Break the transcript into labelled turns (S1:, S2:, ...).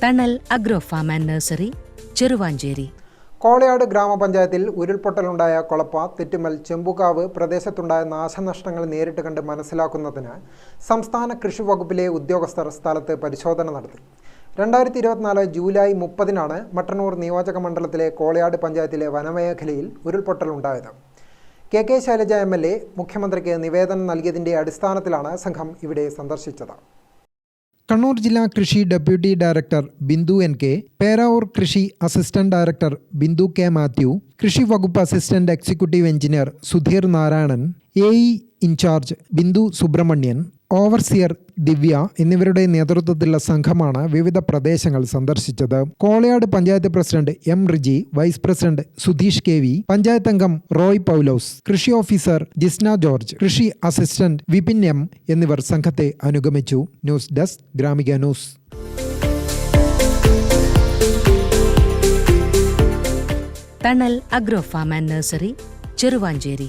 S1: Thanal agro farm and nursery Cheruvanchery.
S2: Kolayad ഗ്രാമപഞ്ചായത്തിൽ ഉരുൾപൊട്ടലുണ്ടായ കൊളപ്പ തെറ്റുമൽ ചെമ്പുകാവ് പ്രദേശത്തുണ്ടായ നാശനഷ്ടങ്ങൾ നേരിട്ട് കണ്ട് മനസ്സിലാക്കുന്നതിന് സംസ്ഥാന കൃഷി വകുപ്പിലെ ഉദ്യോഗസ്ഥർ സ്ഥലത്ത് പരിശോധന നടത്തി. രണ്ടായിരത്തി ഇരുപത്തിനാല് ജൂലൈ മുപ്പതിനാണ് മട്ടന്നൂർ നിയോജക മണ്ഡലത്തിലെ കോളയാട് പഞ്ചായത്തിലെ വനമേഖലയിൽ ഉരുൾപൊട്ടലുണ്ടായത്. K K Shailaja M L A മുഖ്യമന്ത്രിക്ക് നിവേദനം നൽകിയതിന്റെ അടിസ്ഥാനത്തിലാണ് സംഘം ഇവിടെ സന്ദർശിച്ചത്. കണ്ണൂർ ജില്ലാ കൃഷി deputy director Bindu N K Peravoor കൃഷി assistant director Bindu K Mathew കൃഷി വകുപ്പ് assistant executive engineer Sudheer Narayanan A in charge Bindu Subramanian overseer Divya എന്നിവരുടെ നേതൃത്വത്തിലുള്ള സംഘമാണ് വിവിധ പ്രദേശങ്ങൾ സന്ദർശിച്ചത്. Kolayad panchayat president M Riji vice president Sudheesh K V panchayat അംഗം റോയ് പൗലോസ് കൃഷി ഓഫീസർ ജിസ്ന ജോർജ് കൃഷി അസിസ്റ്റന്റ് വിപിൻ എം എന്നിവർ സംഘത്തെ അനുഗമിച്ചു. News desk Gramika news.
S1: Thanal agro farm and nursery Cheruvanchery.